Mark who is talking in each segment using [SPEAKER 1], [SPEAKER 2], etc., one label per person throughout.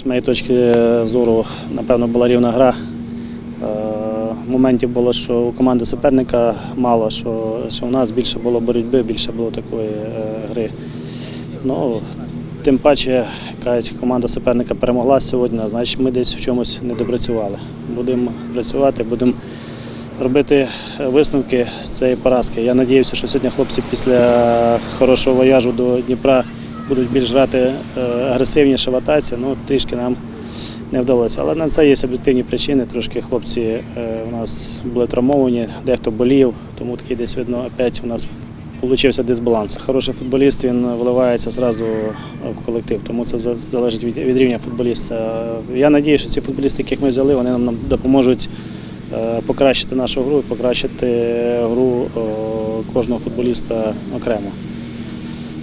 [SPEAKER 1] з моєї точки зору, напевно, була рівна гра. Е, Моментів було, що у команди суперника мало, що, що у нас більше було боротьби, більше було такої е, гри. Ну, тим паче, кажуть, команда суперника перемогла сьогодні, значить ми десь в чомусь не допрацювали. Будемо працювати, будемо робити висновки з цієї поразки. Я сподіваюся, що сьогодні хлопці після хорошого вояжу до Дніпра будуть більш грати е, агресивніше в атаці. Ну, трішки нам не вдалося. Але на це є об'єктивні причини. Трошки хлопці е, у нас були травмовані, дехто болів, тому такий десь видно, опять у нас Получився дисбаланс. Хороший футболіст він вливається зразу в колектив, тому це залежить від, від рівня футболіста. Я сподіваюся, що ці футболісти, яких ми взяли, вони нам допоможуть е, покращити нашу гру, і покращити гру кожного футболіста окремо.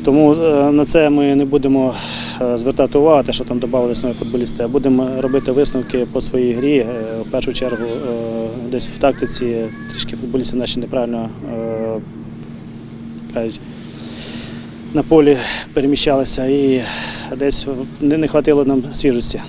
[SPEAKER 1] Тому е, на це ми не будемо е, звертати увагу, те, що там додавалися нові футболісти, а будемо робити висновки по своїй грі. Е, В першу чергу десь в тактиці трішки футболісти наші неправильно кажуть, на полі переміщалися і десь не вистачило нам свіжості.